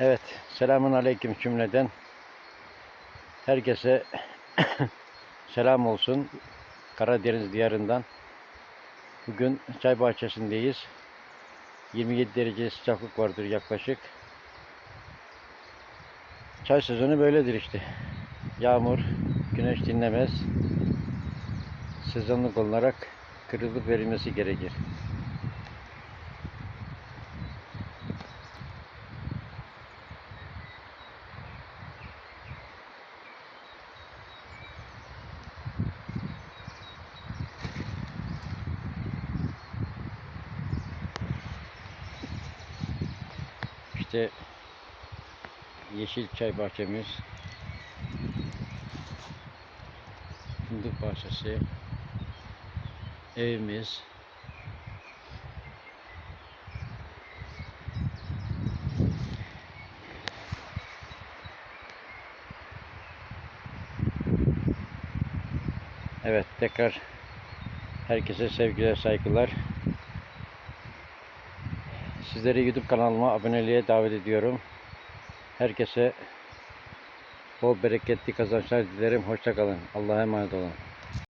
Evet, selamun aleyküm cümleden. Herkese selam olsun. Karadeniz diyarından. Bugün çay bahçesindeyiz. 27 derece sıcaklık vardır yaklaşık. Çay sezonu böyledir işte. Yağmur, güneş dinlemez. Sezonluk olarak kırılıp verilmesi gerekir. İşte yeşil çay bahçemiz. Fındık bahçesi. Evimiz. Evet tekrar herkese sevgiler saygılar. Sizleri YouTube kanalıma aboneliğe davet ediyorum. Herkese bol bereketli kazançlar dilerim. Hoşça kalın. Allah'a emanet olun.